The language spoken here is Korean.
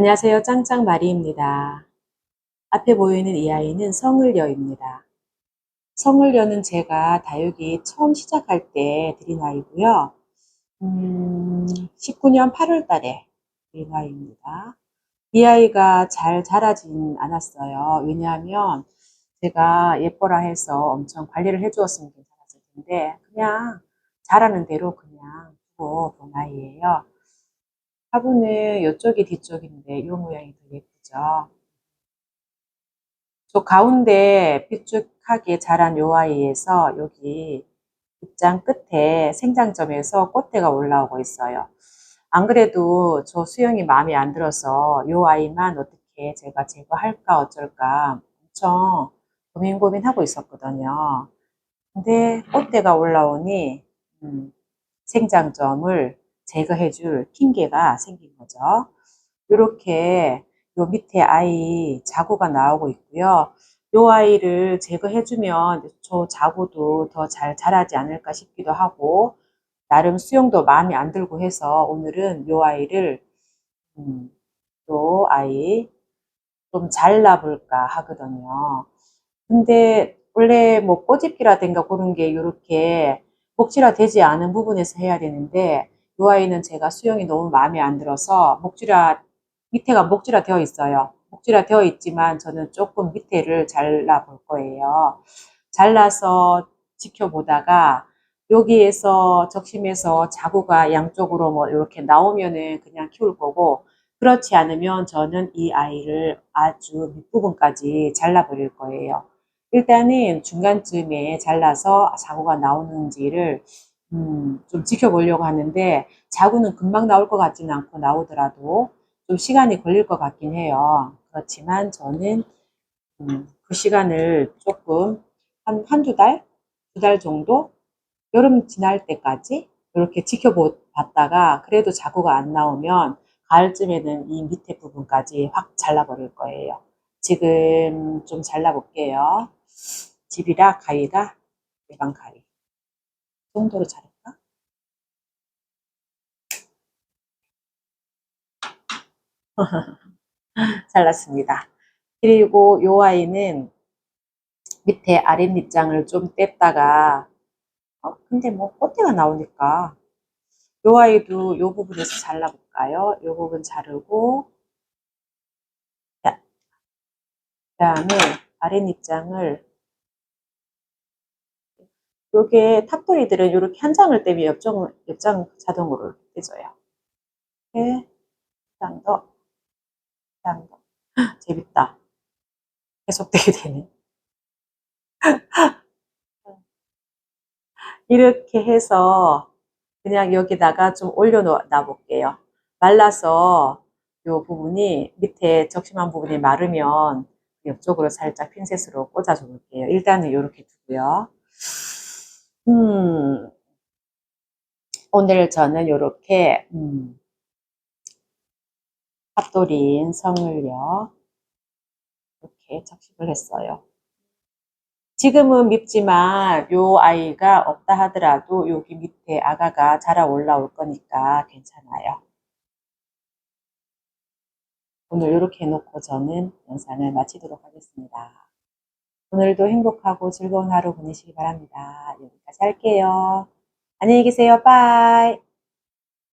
안녕하세요. 짱짱 마리입니다. 앞에 보이는 이 아이는 성을여입니다. 성을여는 제가 다육이 처음 시작할 때 드린 아이고요. 음, 19년 8월 달에 드린 아이입니다. 이 아이가 잘 자라진 않았어요. 왜냐하면 제가 예뻐라 해서 엄청 관리를 해주었으면 괜찮았을 텐데 그냥 자라는 대로 그냥 두고 본 아이예요. 화분은 이쪽이 뒤쪽인데 이 모양이 더 예쁘죠. 저 가운데 삐쭉하게 자란 요 아이에서 여기 입장 끝에 생장점에서 꽃대가 올라오고 있어요. 안 그래도 저 수영이 마음에 안 들어서 요 아이만 어떻게 제가 제거할까 어쩔까 엄청 고민 고민하고 있었거든요. 근데 꽃대가 올라오니 음, 생장점을 제거해 줄 핑계가 생긴 거죠. 이렇게 요 밑에 아이 자구가 나오고 있고요. 요 아이를 제거해 주면 저 자구도 더 잘 자라지 않을까 싶기도 하고 나름 수영도 마음에 안 들고 해서 오늘은 요 아이를 음, 요 아이 좀 잘라볼까 하거든요. 근데 원래 뭐 꼬집기라든가 그런 게 이렇게 목질화 되지 않은 부분에서 해야 되는데 이 아이는 제가 수영이 너무 마음에 안 들어서 목질화 밑에가 목질화 되어 있어요. 목질화 되어 있지만 저는 조금 밑에를 잘라 볼 거예요. 잘라서 지켜보다가 여기에서 적심에서 자구가 양쪽으로 뭐 이렇게 나오면은 그냥 키울 거고 그렇지 않으면 저는 이 아이를 아주 밑부분까지 잘라버릴 거예요. 일단은 중간쯤에 잘라서 자구가 나오는지를 음, 좀 지켜보려고 하는데 자구는 금방 나올 것 같지는 않고 나오더라도 좀 시간이 걸릴 것 같긴 해요. 그렇지만 저는 음, 그 시간을 조금 한 한두 달, 두 달 정도 여름 지날 때까지 이렇게 지켜봤다가 그래도 자구가 안 나오면 가을쯤에는 이 밑에 부분까지 확 잘라버릴 거예요. 지금 좀 잘라볼게요. 집이라 가위가 일반 가위. 이 정도로 자를까? 잘랐습니다. 그리고 요 아이는 밑에 아랫잎장을 좀 뗐다가 어, 근데 뭐 꽃대가 나오니까 요 아이도 요 부분에서 잘라볼까요? 요 부분 자르고 자, 그 다음에 아랫잎장을 요게 탑토이들은 이렇게 한 장을 떼면 옆장, 옆장 자동으로 떼져요. 이렇게 한 장 더, 한 장 더. 재밌다. 계속되게 되네. 이렇게 해서 그냥 여기다가 좀 올려놔 볼게요. 말라서 이 부분이 밑에 적심한 부분이 마르면 옆쪽으로 살짝 핀셋으로 꽂아줘 볼게요. 일단은 이렇게 두고요. 음, 오늘 저는 이렇게 음, 탑돌인 성을요 이렇게 적십을 했어요. 지금은 밉지만 요 아이가 없다 하더라도 여기 밑에 아가가 자라 올라올 거니까 괜찮아요. 오늘 이렇게 해놓고 저는 영상을 마치도록 하겠습니다. 오늘도 행복하고 즐거운 하루 보내시기 바랍니다. 여기까지 할게요. 안녕히 계세요. 빠이.